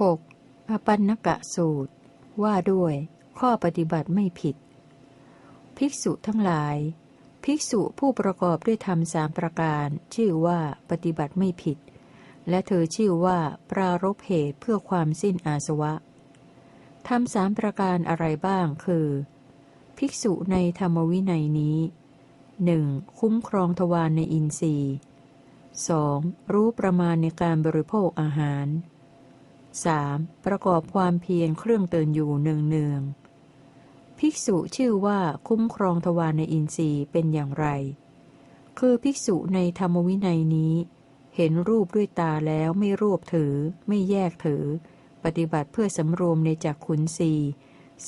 6. อปันนกะสูตร ว่าด้วย ข้อปฏิบัติไม่ผิด ภิกษุทั้งหลาย ภิกษุผู้ประกอบด้วยธรรมสามประการ ชื่อว่าปฏิบัติไม่ผิด และเธอชื่อว่าปรารบเหตุเพื่อความสิ้นอาสวะธรรมสามประการอะไรบ้างคือ ภิกษุในธรรมวินัยนี้หนึ่งคุ้มครองทวารในอินทรีย์ 2. รู้ประมาณในการบริโภคอาหาร 3. ประกอบความเพียรเครื่องเตือนอยู่เนืองเนืองภิกษุชื่อว่าคุ้มครองทวารในอินทรีย์เป็นอย่างไร คือภิกษุในธรรมวินัยนี้ เห็นรูปด้วยตาแล้วไม่รวบถือ ไม่แยกถือ ปฏิบัติเพื่อสำรวมในจักขุนสี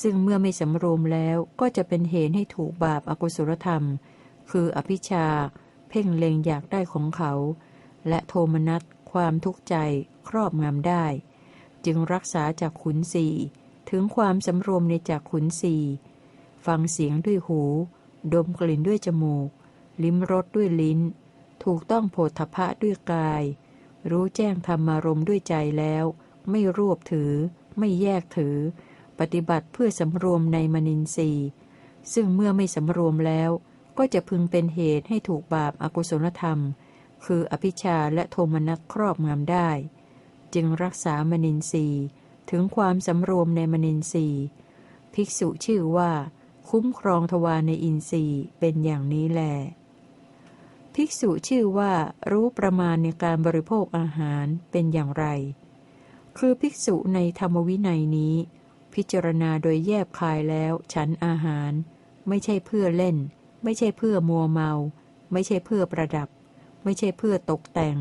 ซึ่งเมื่อไม่สำรวมแล้วก็จะเป็นเหตุให้ถูกบาปอากุศลธรรม คืออภิชา เพ่งเล็งอยากได้ของเขา และโทมนัสความทุกข์ใจครอบงำได้ จึงรักษาจากขุนสีถึงความสำรวมในจากขุนสีฟังเสียงด้วยหู ดมกลิ่นด้วยจมูก ลิ้มรสด้วยลิ้น ถูกต้องโผฏฐะด้วยกาย รู้แจ้งธรรมารมด้วยใจแล้ว ไม่รวบถือ ไม่แยกถือ ปฏิบัติเพื่อสำรวมในมนินทรีย์ ซึ่งเมื่อไม่สำรวมแล้ว ก็จะพึงเป็นเหตุให้ถูกบาปอากุศลธรรม คืออภิชาและโทมนัสครอบงำได้ จึงรักษามนินทรีย์ถึงความสำรวมในมนินทรีย์ภิกษุชื่อว่า คุ้มครองทวารในอินทรีย์เป็นอย่างนี้แล ภิกษุชื่อว่ารู้ประมาณในการบริโภคอาหารเป็นอย่างไร คือภิกษุในธรรมวินัยนี้ พิจารณาโดยแยบคายแล้วฉันอาหาร ไม่ใช่เพื่อเล่น ไม่ใช่เพื่อมัวเมา ไม่ใช่เพื่อประดับ ไม่ใช่เพื่อตกแต่ง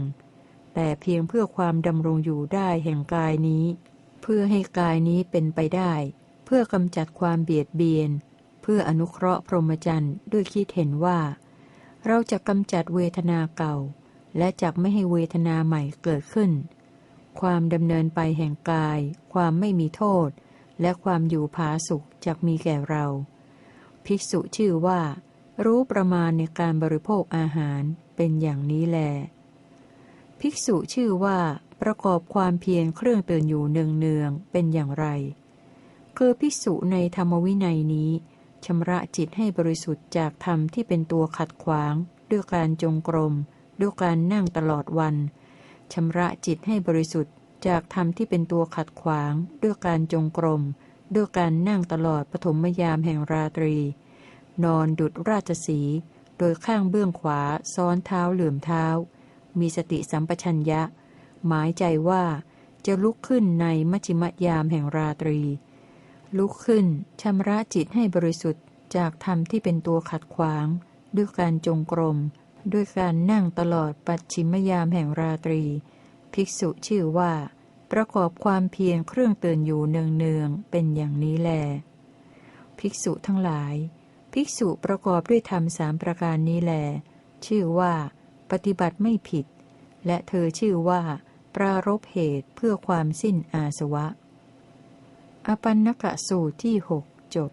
แต่เพียงเพื่อความดำรงอยู่ได้แห่งกายนี้ เพื่อให้กายนี้เป็นไปได้ เพื่อกำจัดความเบียดเบียน เพื่ออนุเคราะห์พรหมจรรย์ด้วยคิดเห็นว่า เราจะกำจัดเวทนาเก่า และจักไม่ให้เวทนาใหม่เกิดขึ้น ความดำเนินไปแห่งกาย ความไม่มีโทษ และความอยู่ผาสุขจักมีแก่เรา ภิกษุชื่อว่า รู้ประมาณในการบริโภคอาหารเป็นอย่างนี้แล ภิกษุชื่อว่าประกอบความเพียรเครื่องเตือนอยู่เนืองเนืองเป็นอย่างไร คือภิกษุในธรรมวินัยนี้ชำระจิตให้บริสุทธิ์จากธรรมที่เป็นตัวขัดขวาง ด้วยการจงกรม ด้วยการนั่งตลอดวันชำระจิตให้บริสุทธิ์จากธรรมที่เป็นตัวขัดขวาง ด้วยการจงกรม ด้วยการนั่งตลอดปฐมยามแห่งราตรี นอนดุดราชสี โดยข้างเบื้องขวาซ้อนเท้าเหลื่อมเท้า มีสติสัมปชัญญะ หมายใจว่าจะลุกขึ้นในมัชิมยามแห่งราตรี ลุกขึ้นชำระจิตให้บริสุทธิ์จากธรรมที่เป็นตัวขัดขวาง ด้วยการจงกรม ด้วยการนั่งตลอดปัจฉิมยามแห่งราตรี ภิกษุชื่อว่า ประกอบความเพียรเครื่องเตือนอยู่เนืองๆเป็นอย่างนี้แล ภิกษุทั้งหลาย ภิกษุประกอบด้วยธรรมสามประการนี้แล ชื่อว่า ปฏิบัติไม่ผิด และเธอชื่อว่า ปรารบเหตุเพื่อความสิ้นอาสวะ อปันนกะสูตรที่หกจบ